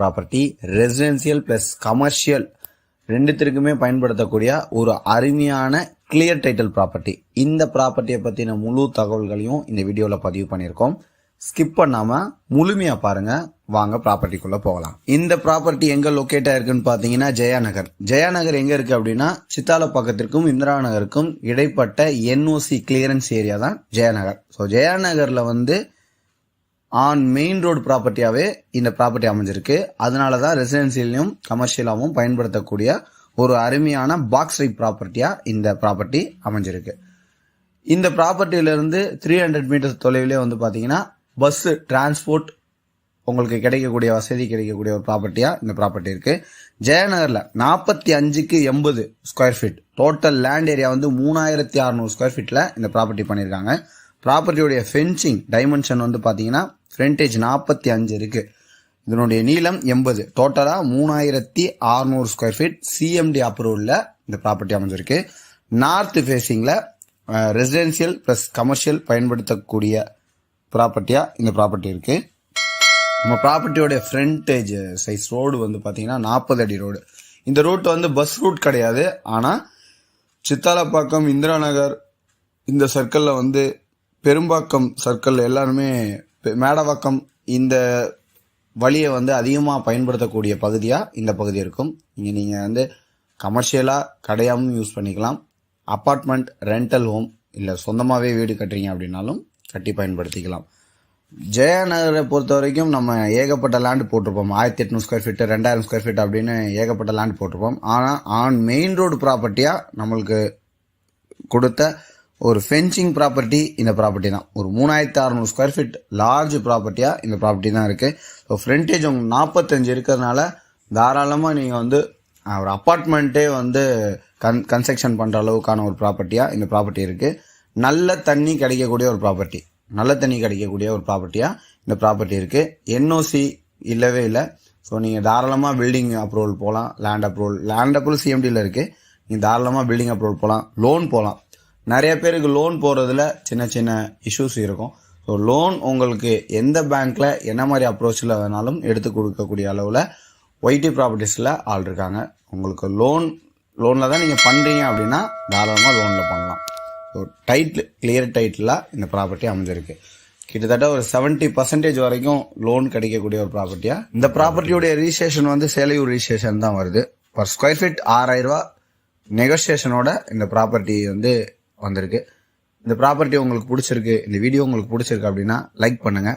Property residential plus commercial ரெண்டுத்திற்குமே பயன்படுத்தக்கூடிய ஒரு அருமையான கிளியர் டைட்டில் ப்ராப்பர்ட்டி இந்த ப்ராப்பர்ட்டியை பற்றின முழு தகவல்களையும் இந்த வீடியோவில் பதிவு பண்ணியிருக்கோம். ஸ்கிப் பண்ணாமல் முழுமையாக பாருங்க. வாங்க ப்ராப்பர்ட்டிக்குள்ளே போகலாம். இந்த ப்ராப்பர்ட்டி எங்கே லொக்கேட் ஆயிருக்குன்னு பார்த்தீங்கன்னா ஜெயா நகர் ஜெயா நகர் அப்படின்னா சித்தால பக்கத்திற்கும் இந்திரா நகருக்கும் இடைப்பட்ட என்ஓசி கிளியரன்ஸ் ஏரியா தான் ஜெயா நகர் ஸோ ஜெயா வந்து ஆன் மெயின் ரோடு ப்ராப்பர்ட்டியாகவே இந்த ப்ராப்பர்ட்டி அமைஞ்சிருக்கு. அதனால தான் ரெசிடென்சியிலையும் கமர்ஷியலாகவும் பயன்படுத்தக்கூடிய ஒரு அருமையான பாக்ஸ் டைப் ப்ராப்பர்ட்டியாக இந்த ப்ராப்பர்ட்டி அமைஞ்சிருக்கு. இந்த ப்ராப்பர்ட்டியிலேருந்து த்ரீ ஹண்ட்ரட் மீட்டர்ஸ் தொலைவிலே வந்து பார்த்தீங்கன்னா பஸ் டிரான்ஸ்போர்ட் உங்களுக்கு கிடைக்கக்கூடிய வசதி கிடைக்கக்கூடிய ஒரு ப்ராப்பர்ட்டியாக இந்த ப்ராப்பர்ட்டி இருக்கு. ஜெயநகரில் நாற்பத்தி அஞ்சுக்கு எண்பது square feet total land area வந்து மூணாயிரத்தி அறநூறு ஸ்கொயர் ஃபீட்டில் இந்த ப்ராப்பர்ட்டி பண்ணியிருக்காங்க. ப்ராப்பர்ட்டியோடைய ஃபென்சிங் டைமென்ஷன் வந்து பார்த்தீங்கன்னா ஃப்ரண்டேஜ் நாற்பத்தி அஞ்சு இருக்கு. இதனுடைய நீளம் எண்பது. டோட்டலாக மூணாயிரத்தி அறுநூறு ஸ்கொயர் ஃபீட் சிஎம்டி அப்ரூவல்ல இந்த ப்ராப்பர்ட்டி அமைஞ்சிருக்கு. நார்த் ஃபேஸிங்கில் ரெசிடென்சியல் ப்ளஸ் கமர்ஷியல் பயன்படுத்தக்கூடிய ப்ராப்பர்ட்டியாக இந்த ப்ராப்பர்ட்டி இருக்கு. நம்ம ப்ராப்பர்ட்டியோட ஃப்ரண்டேஜ் சைஸ் ரோடு வந்து பார்த்தீங்கன்னா நாற்பது அடி ரோடு இந்த ரூட் வந்து பஸ் ரூட் கிடையாது. ஆனால் சித்தாலப்பாக்கம் இந்திரா நகர் இந்த சர்க்கிளில் வந்து பெரும்பாக்கம் சர்க்கிள் எல்லாருமே மேடவாக்கம் இந்த வழியை வந்து அதிகமாக பயன்படுத்தக்கூடிய பகுதியாக இந்த பகுதி இருக்கும். இங்கே நீங்கள் வந்து கமர்ஷியலாக கடையாகவும் யூஸ் பண்ணிக்கலாம். அப்பார்ட்மெண்ட் ரெண்டல் ஹோம் இல்லை சொந்தமாகவே வீடு கட்டுறீங்க அப்படின்னாலும் கட்டி பயன்படுத்திக்கலாம். ஜெயா நகரை பொறுத்த வரைக்கும் நம்ம ஏகப்பட்ட லேண்ட் போட்டிருப்போம். ஆயிரத்தி எட்நூறு ஸ்கொயர் ஃபீட்டு ரெண்டாயிரம் ஸ்கொயர் ஃபீட் அப்படின்னு ஏகப்பட்ட லேண்ட் போட்டிருப்போம். ஆனால் ஆன் மெயின் ரோடு ப்ராப்பர்ட்டியாக நம்மளுக்கு கொடுத்த ஒரு ஃபென்சிங் ப்ராப்பர்ட்டி இந்த ப்ராப்பர்ட்டி தான். ஒரு மூணாயிரத்தி அறநூறு ஸ்கொயர் ஃபீட் லார்ஜ் ப்ராப்பர்ட்டியாக இந்த ப்ராப்பர்ட்டி தான் இருக்குது ஸோ ஃப்ரண்டேஜ் உங்களுக்கு நாற்பத்தஞ்சு இருக்கிறதுனால தாராளமாக நீங்கள் வந்து ஒரு அப்பார்ட்மெண்ட்டே வந்து கன் கன்ஸ்ட்ரக்ஷன் பண்ணுற அளவுக்கான ஒரு ப்ராப்பர்ட்டியாக இந்த ப்ராப்பர்ட்டி இருக்குது நல்ல தண்ணி கிடைக்கக்கூடிய ஒரு ப்ராப்பர்ட்டி நல்ல தண்ணி கிடைக்கக்கூடிய ஒரு ப்ராப்பர்ட்டியாக இந்த ப்ராப்பர்ட்டி இருக்குது என்ஓசி இல்லவே இல்லை. ஸோ நீங்கள் தாராளமாக பில்டிங் அப்ரூவல் போகலாம் லேண்ட் அப்ரூவல் லேண்ட் அப்ரூவல் சிஎம்டியில் இருக்குது நீங்கள் தாராளமாக பில்டிங் அப்ரூவல் போகலாம் லோன் போகலாம் நிறைய பேருக்கு லோன் போகிறதுல சின்ன சின்ன இஷ்யூஸ் இருக்கும். ஸோ லோன் உங்களுக்கு எந்த பேங்க்கில் என்ன மாதிரி அப்ரோச்சில் வேணாலும் எடுத்து கொடுக்கக்கூடிய அளவில் ஒய்டி ப்ராப்பர்ட்டிஸில் ஆள் இருக்காங்க. உங்களுக்கு லோன் லோனில் தான் நீங்கள் பண்ணுறீங்க அப்படின்னா தாராளமாக லோனில் பண்ணலாம். ஸோ டைட்டில் கிளியர் டைட்டிலாக இந்த ப்ராப்பர்ட்டி அமைஞ்சிருக்கு. கிட்டத்தட்ட ஒரு 70% பர்சன்டேஜ் வரைக்கும் லோன் கிடைக்கக்கூடிய ஒரு ப்ராப்பர்ட்டியா இந்த ப்ராப்பர்ட்டியோடைய ரிஜிஸ்ட்ரேஷன் வந்து சேலையூர் ரிஜிஸ்ட்ரேஷன் தான் வருது. பர் ஸ்கொயர் ஃபீட் ஆறாயிரம் ரூபா நெகோசியேஷனோட இந்த ப்ராப்பர்ட்டி வந்து வந்திருக்கு. இந்த ப்ராப்பர்ட்டி உங்களுக்கு பிடிச்சிருக்கு இந்த வீடியோ உங்களுக்கு பிடிச்சிருக்கு அப்படின்னா லைக் பண்ணுங்க.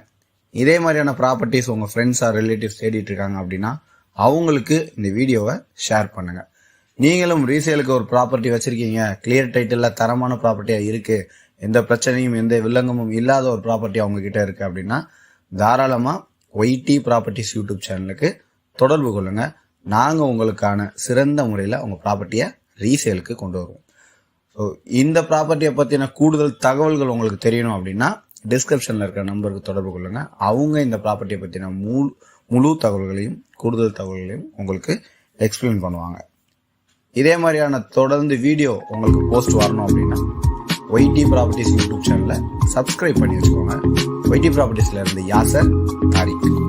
இதே மாதிரியான ப்ராப்பர்ட்டிஸ் உங்கள் ஃப்ரெண்ட்ஸ் ஆர் ரிலேட்டிவ்ஸ் தேடிட்டு இருக்காங்க அப்படின்னா அவங்களுக்கு இந்த வீடியோவை ஷேர் பண்ணுங்க. நீங்களும் ரீசேலுக்கு ஒரு ப்ராப்பர்ட்டி வச்சிருக்கீங்க. கிளியர் டைட்டிலில் தரமான ப்ராப்பர்ட்டியாக இருக்கு. எந்த பிரச்சனையும் எந்த வில்லங்கமும் இல்லாத ஒரு ப்ராப்பர்ட்டி அவங்கக்கிட்ட இருக்குது இருக்கு அப்படின்னா தாராளமாக ஒய்டி ப்ராப்பர்ட்டிஸ் யூடியூப் சேனலுக்கு தொடர்பு கொள்ளுங்க. நாங்கள் உங்களுக்கான சிறந்த முறையில் உங்கள் ப்ராப்பர்ட்டியை ரீசேலுக்கு கொண்டு வருவோம். ஸோ இந்த ப்ராப்பர்ட்டியை பற்றின கூடுதல் தகவல்கள் உங்களுக்கு தெரியணும் அப்படின்னா டிஸ்கிரிப்ஷனில் இருக்கிற நம்பருக்கு தொடர்பு கொள்ளுங்க. அவங்க இந்த ப்ராப்பர்ட்டியை பற்றின முழு முழு தகவல்களையும் கூடுதல் தகவல்களையும் உங்களுக்கு எக்ஸ்பிளைன் பண்ணுவாங்க. இதே மாதிரியான தொடர்ந்து வீடியோ உங்களுக்கு போஸ்ட் வரணும் அப்படின்னா ஒய்டி ப்ராப்பர்ட்டிஸ் யூடியூப் சேனலை சப்ஸ்கிரைப் பண்ணி வச்சுக்கோங்க. ஒய்டி ப்ராப்பர்ட்டிஸில் இருந்து யாசர் தாரிக்.